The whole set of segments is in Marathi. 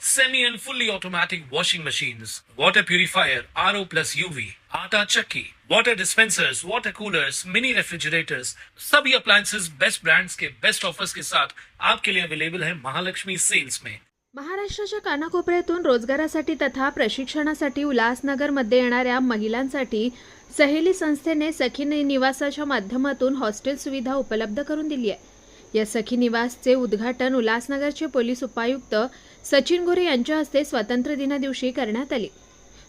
semi and fully automatic washing machines, water purifier, RO plus UV, आटा चक्की, water dispensers, water coolers, mini refrigerators, सभी appliances best brands के best offers के साथ आपके लिए अवेलेबल है महालक्ष्मी सेल्स में। महाराष्ट्राच्या कानाकोपऱ्यातून रोजगारासाठी तथा प्रशिक्षणासाठी उल्हासनगरमध्ये येणाऱ्या महिलांसाठी सहेली संस्थेने सखी निवासाच्या माध्यमातून हॉस्टेल सुविधा उपलब्ध करून दिली आहे. या सखी निवासचे उद्घाटन उल्हासनगरचे पोलीस उपायुक्त सचिन गोरे यांच्या हस्ते स्वातंत्र्य दिना दिवशी करण्यात आली.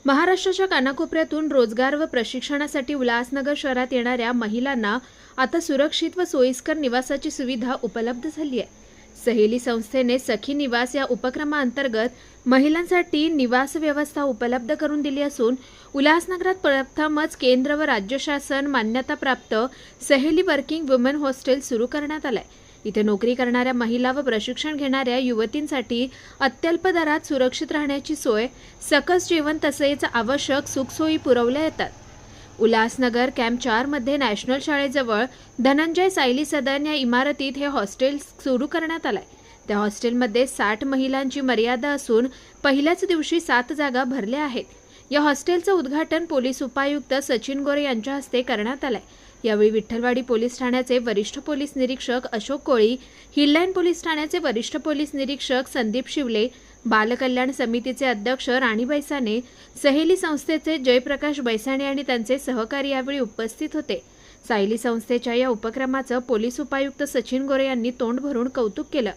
महाराष्ट्राच्या कानाकोपऱ्यातून रोजगार व प्रशिक्षणासाठी उल्हासनगर शहरात येणाऱ्या महिलांना आता सुरक्षित व सोयीस्कर निवासाची सुविधा उपलब्ध झाली आहे. सहेली संस्थेने सखी निवास या उपक्रमाअंतर्गत महिलांसाठी निवास व्यवस्था उपलब्ध करून दिली असून उल्हासनगरात प्रथमच केंद्र व राज्य शासन मान्यताप्राप्त सहेली वर्किंग वुमेन हॉस्टेल सुरू करण्यात आलंय. इथे नोकरी करणाऱ्या महिला व प्रशिक्षण घेणाऱ्या युवतींसाठी अत्यल्प दरात सुरक्षित राहण्याची सोय सकस जेवण तसेच आवश्यक सुखसोयी पुरवल्या येतात. उल्हासनगर कॅम्प चारमध्ये नॅशनल शाळेजवळ धनंजय सायली सदन या इमारतीत हे हॉस्टेल सुरू करण्यात आलंय. त्या हॉस्टेलमध्ये साठ महिलांची मर्यादा असून पहिल्याच दिवशी सात जागा भरल्या आहेत. या हॉस्टेलचं उद्घाटन पोलीस उपायुक्त सचिन गोरे यांच्या हस्ते करण्यात आलंय. यावेळी विठ्ठलवाडी पोलीस ठाण्याचे वरिष्ठ पोलीस निरीक्षक अशोक कोळी हिललाईन पोलीस ठाण्याचे वरिष्ठ पोलीस निरीक्षक संदीप शिवले बालकल्याण समितीचे अध्यक्ष राणी बैसाने सहेली संस्थेचे जयप्रकाश बैसाणे आणि त्यांचे सहकारी यावेळी उपस्थित होते. सायली संस्थेच्या या उपक्रमाचं पोलीस उपायुक्त सचिन गोरे यांनी तोंड भरून कौतुक केलं.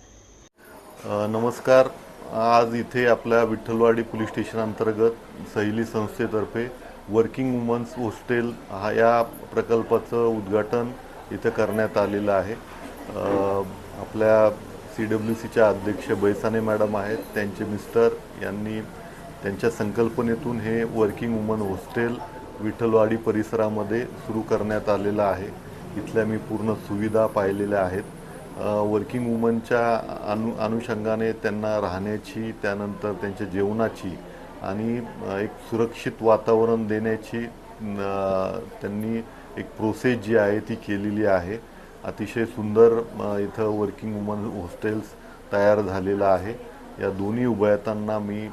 नमस्कार. आज इथे आपल्या विठ्ठलवाडी पोलीस स्टेशन अंतर्गत सहेली संस्थेतर्फे वर्किंग वुमन्स हॉस्टेल हा या प्रकल्पाचं उद्घाटन इथं करण्यात आलेलं आहे. आपल्या सी डब्ल्यू सीच्या अध्यक्ष बैसाने मॅडम आहेत त्यांचे मिस्टर यांनी त्यांच्या संकल्पनेतून हे वर्किंग वुमन हॉस्टेल विठ्ठलवाडी परिसरामध्ये सुरू करण्यात आलेलं आहे. इथल्या मी पूर्ण सुविधा पाहिलेल्या आहेत. वर्किंग वुमनच्या अनु अनुषंगाने त्यांना राहण्याची त्यानंतर त्यांच्या जेवणाची आणि एक सुरक्षित वातावरण देण्याची त्यांनी एक प्रोसेस जी आहे ती केलेली आहे. अतिशय सुंदर इथं वर्किंग वुमन हॉस्टेल्स तयार झालेलं आहे. या दोन्ही उभयतांना मी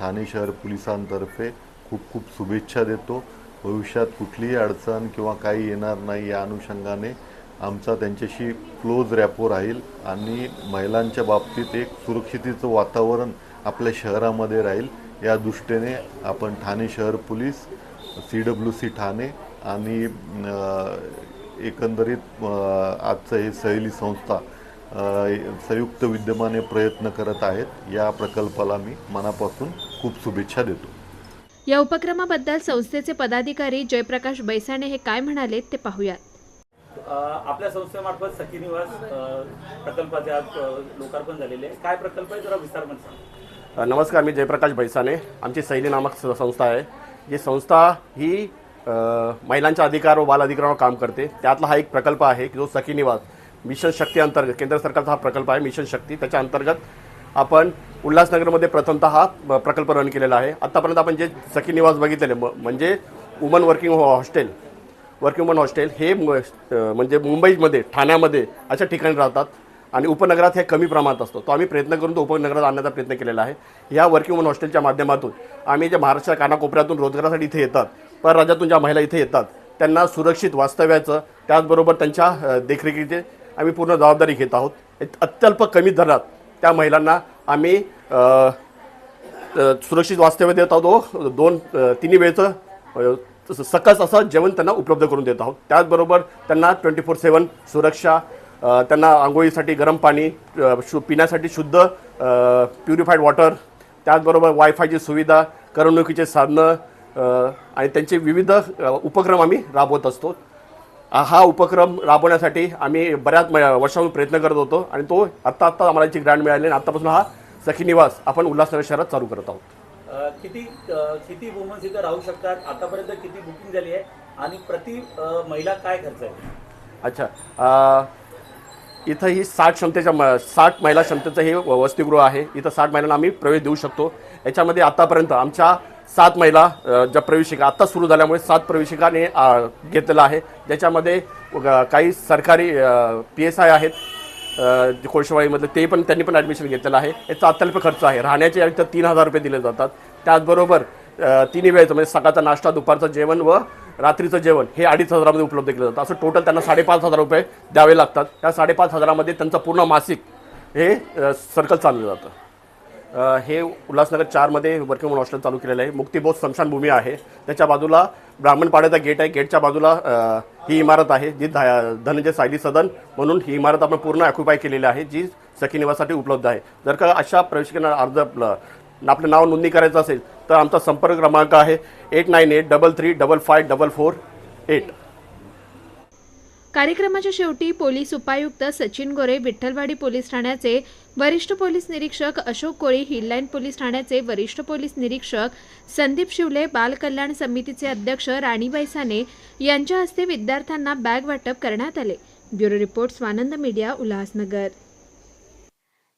ठाणे शहर पोलिसांतर्फे खूप खूप शुभेच्छा देतो. भविष्यात कुठलीही अडचण किंवा काही येणार नाही या अनुषंगाने आमचा त्यांच्याशी क्लोज रॅपो राहील आणि महिलांच्या बाबतीत एक सुरक्षितेचं वातावरण आपल्या शहरामध्ये राहील. या दृष्टीने आपण ठाणे शहर police C W C Thane आणि एकंदरीत आजचं हे सहेली संस्था संयुक्त विद्यमाने प्रयत्न करत आहेत. या प्रकल्पाला मी मनापासून खूप शुभेच्छा देतो. या उपक्रमाबद्दल संस्थेचे पदाधिकारी जयप्रकाश बैसाणे हे काय म्हणाले ते पाहूयात. आपल्या संस्थेमार्फत सखी निवास प्रकल्पाचे आज लोकार्पण झालेले आहे. काय प्रकल्प आहे जरा विस्तारमध्ये सांगा. नमस्कार मी जयप्रकाश भैसाने आमची सैली नामक स- संस्था आहे. जी संस्था ही महिलांच्या अधिकार व बाल अधिकारावर काम करते. त्यातला हा एक प्रकल्प आहे की जो सखी निवास मिशन शक्ती अंतर्गत केंद्र सरकारचा हा प्रकल्प आहे मिशन शक्ती. त्याच्या अंतर्गत आपण उल्हासनगरमध्ये प्रथमतः हा प्रकल्प रन केलेला आहे. आत्तापर्यंत आपण जे सखी निवास बघितलेले म- म्हणजे woman working hostel working woman hostel हे म्हणजे मुंबईमध्ये ठाण्यामध्ये अशा ठिकाणी राहतात. आणि उपनगरात हे कमी प्रमाणात असतो. तो आम्ही प्रयत्न करून तो उपनगरात आणण्याचा प्रयत्न केलेला आहे. या वर्किंग वुमन हॉस्टेलच्या माध्यमातून आम्ही जे महाराष्ट्र कानाकोपऱ्यातून रोजगारासाठी इथे येतात परराज्यातून ज्या महिला इथे येतात त्यांना सुरक्षित वास्तव्याचं त्याचबरोबर त्यांच्या देखरेखीचे आम्ही पूर्ण जबाबदारी घेत आहोत. अत्यल्प कमी दरात त्या महिलांना आम्ही सुरक्षित वास्तव्य देत आहोत. व दोन तिन्ही वेळचं सकस असं जेवण त्यांना उपलब्ध करून देत आहोत. त्याचबरोबर त्यांना ट्वेंटी फोर सेवन सुरक्षा त्यांना आंघोळीसाठी गरम पाणी शु पिण्यासाठी शुद्ध प्युरिफाईड वॉटर त्याचबरोबर वायफायची सुविधा करमणुकीचे साधनं आणि त्यांचे विविध उपक्रम आम्ही राबवत असतो. हा उपक्रम राबवण्यासाठी आम्ही बऱ्याच म- वर्षांपासून प्रयत्न करत होतो आणि तो आत्ता आत्ता आम्हाला याची ग्रँड मिळाली आणि आत्तापासून हा सखी निवास आपण उल्हासनगर शहरात चालू करत आहोत. किती किती वुमन्स इथं राहू शकतात? आतापर्यंत किती बुकिंग झाली आहे? आणि प्रति महिला काय खर्च आहे? अच्छा. इथं ही साठ क्षमतेच्या म- साठ महिला क्षमतेचं हे वसतिगृह आहे. इथं साठ महिलांना आम्ही प्रवेश देऊ शकतो. याच्यामध्ये आतापर्यंत आमच्या सात महिला ज्या प्रवेशिका आत्ता सुरू झाल्यामुळे सात प्रवेशिकाने घेतलेलं आहे. ज्याच्यामध्ये काही सरकारी पी एस आय आहेत. कोळशेवाळीमधले जे ते पण त्यांनी पण ॲडमिशन घेतलेलं आहे. याचा अत्यल्प खर्च आहे. राहण्याचे इथं तीन हजार रुपये दिले जातात. त्याचबरोबर तिन्ही वेळेचं म्हणजे सकाळचा नाश्ता दुपारचं जेवण व रात्रीचं जेवण हे अडीच हजारामध्ये उपलब्ध केलं जातं. असं टोटल त्यांना साडेपाच हजार रुपये द्यावे लागतात. त्या साडेपाच हजारामध्ये त्यांचं पूर्ण मासिक हे सर्कल चाललं जातं. हे उल्हासनगर चारमध्ये वर्किंग वुमन हॉस्टेल चालू केलेलं आहे. मुक्तिबोध स्मशानभूमी आहे. त्याच्या बाजूला ब्राह्मणपाड्याचा गेट आहे. गेटच्या बाजूला ही इमारत आहे जी धनंजय सायली सदन म्हणून ही इमारत आपण पूर्ण ऑक्युपाय केलेली आहे जी सखी निवासासाठी उपलब्ध आहे. जर का अशा प्रवेशिकांना अर्ज आपलं नाव नोंदणी करायचं असेल तर आमचा संपर्क क्रमांक आहे eight nine eight double three double five double four eight. कार्यक्रमाच्या शेवटी पोलीस उपायुक्त सचिन गोरे विठ्ठलवाडी पोलीस ठाण्याचे वरिष्ठ पोलीस निरीक्षक अशोक कोळी हिललाईन पोलीस ठाण्याचे वरिष्ठ पोलीस निरीक्षक संदीप शिवले बाल कल्याण समितीचे अध्यक्ष राणीबाई साने यांच्या हस्ते विद्यार्थ्यांना बॅग वाटप करण्यात आले. Bureau report Swanand media Ulhasnagar.